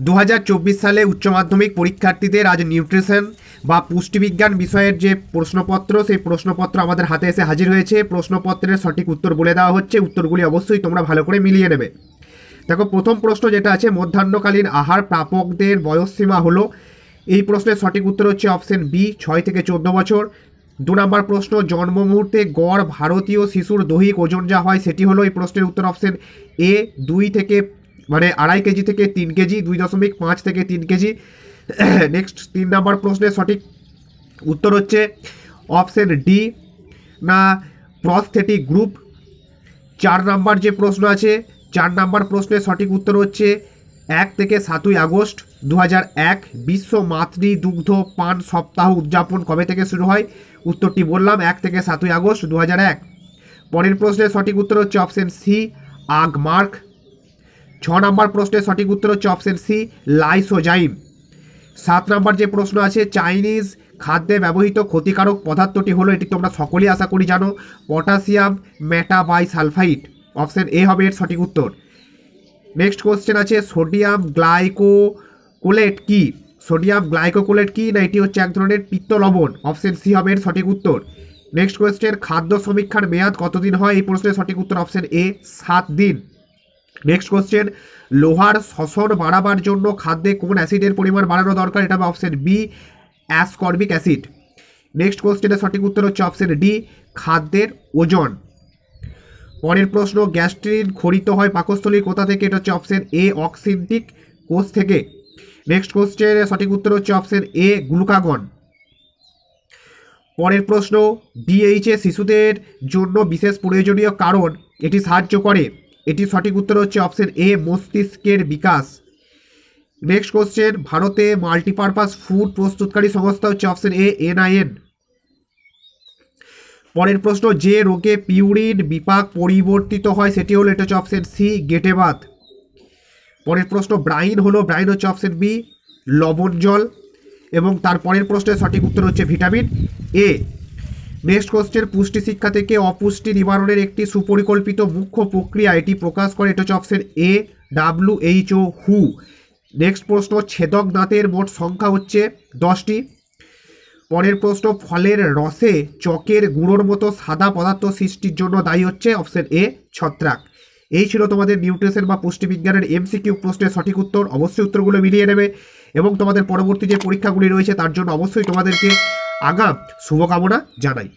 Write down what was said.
দু হাজার চব্বিশ সালে উচ্চ মাধ্যমিক পরীক্ষার্থীদের আজ নিউট্রিশন বা পুষ্টিবিজ্ঞান বিষয়ের যে প্রশ্নপত্র, সেই প্রশ্নপত্র আমাদের হাতে এসে হাজির হয়েছে। প্রশ্নপত্রের সঠিক উত্তর বলে দেওয়া হচ্ছে। উত্তরগুলি অবশ্যই তোমরা ভালো করে মিলিয়ে নেবে। দেখো, প্রথম প্রশ্ন যেটা আছে, মধ্যাহ্নকালীন আহার প্রাপকদের বয়সসীমা হলো। এই প্রশ্নের সঠিক উত্তর হচ্ছে অপশন বি, ছয় থেকে চোদ্দ বছর। দু নম্বর প্রশ্ন, জন্ম মুহূর্তে গড় ভারতীয় শিশুর দৈহিক ওজন যা হয়, সেটি হলো এই প্রশ্নের উত্তর অপশন এ, দুই থেকে মানে আড়াই কেজি থেকে তিন কেজি, দুই দশমিক পাঁচ থেকে তিন কেজি। নেক্সট তিন নম্বর প্রশ্নের সঠিক উত্তর হচ্ছে অপশন ডি না প্রস্থেটিক গ্রুপ চার নাম্বার যে প্রশ্ন আছে, চার নাম্বার প্রশ্নের সঠিক উত্তর হচ্ছে এক থেকে সাতই আগস্ট দু এক, বিশ্ব মাতৃ দুগ্ধ পান সপ্তাহ উদযাপন কবে থেকে শুরু হয়? উত্তরটি বললাম, এক থেকে সাতই আগস্ট দু এক। পরের প্রশ্নের সঠিক উত্তর হচ্ছে অপশন সি আগ মার্ক। ছ নম্বর প্রশ্নের সঠিক উত্তর হচ্ছে অপশন সি, লাইসোজাইম। সাত নম্বর যে প্রশ্ন আছে, চাইনিজ খাদ্যে ব্যবহৃত ক্ষতিকারক পদার্থটি হলো, এটি তোমরা সকলেই আশা করি জানো, পটাশিয়াম মেটাবাইসালফাইড। অপশন এ হবে এর সঠিক উত্তর। নেক্সট কোশ্চেন আছে, সোডিয়াম গ্লাইকোকোলেট কি? সোডিয়াম গ্লাইকোকোলেট কি? না, এটি হচ্ছে এক ধরনের পিত্ত লবণ। অপশন সি হবে এর সঠিক উত্তর। নেক্সট কোয়েশ্চেন খাদ্য সমীক্ষার মেয়াদ কতদিন হয়? এই প্রশ্নের সঠিক উত্তর অপশন এ, সাত দিন। নেক্সট কোশ্চেন লোহার শ্বসন বাড়াবার জন্য খাদ্যে কোন অ্যাসিডের পরিমাণ বাড়ানো দরকার? এটা হবে option B ascorbic acid next কোশ্চেনের সঠিক উত্তর হচ্ছে অপশন ডি খাদ্যের ওজন। পরের প্রশ্ন, গ্যাস্ট্রিন খরিত হয় পাকস্থলীর কোথা থেকে? এটা হচ্ছে অপশন এ অক্সিন্টিক কোষ থেকে। নেক্সট কোশ্চেনের সঠিক উত্তর হচ্ছে অপশন এ গ্লুকাগন পরের প্রশ্ন ডিএইচএ শিশুদের জন্য বিশেষ প্রয়োজনীয় কারণ, এটি সাহায্য করে? এটি সঠিক উত্তর হচ্ছে অপশন এ, মস্তিষ্কের বিকাশ। নেক্সট কোশ্চেন ভারতে মাল্টিপারপাস ফুড প্রস্তুতকারী সংস্থা হচ্ছে অপশন এ এনআইএন পরের প্রশ্ন, যে রোগে পিউরিন বিপাক পরিবর্তিত হয় সেটি হলো, এটা হচ্ছে অপশন সি, গেটেবাত। পরের প্রশ্ন, ব্রাইন হলো, ব্রাইন হচ্ছে অপশন বি, লবণ জল। এবং তার পরের প্রশ্নের সঠিক উত্তর হচ্ছে ভিটামিন এ। নেক্সট কোশ্চেন, পুষ্টি শিক্ষা থেকে অপুষ্টি নিবারণের একটি সুপরিকল্পিত মুখ্য প্রক্রিয়া এটি প্রকাশ করে, এটা হচ্ছে option A W H O who next প্রশ্ন, ছেদক দাঁতের মোট সংখ্যা হচ্ছে দশটি। পরের প্রশ্ন, ফলের রসে চকের গুঁড়োর মতো সাদা পদার্থ সৃষ্টির জন্য দায়ী হচ্ছে অপশন এ ছত্রাক। এই ছিল তোমাদের নিউট্রিশন বা পুষ্টিবিজ্ঞানের এমসিকিউ প্রশ্নের সঠিক উত্তর। অবশ্যই উত্তরগুলো মিলিয়ে নেবে এবং তোমাদের পরবর্তী যে পরীক্ষাগুলি রয়েছে, তার জন্য অবশ্যই তোমাদেরকে আগাম শুভকামনা জানাই।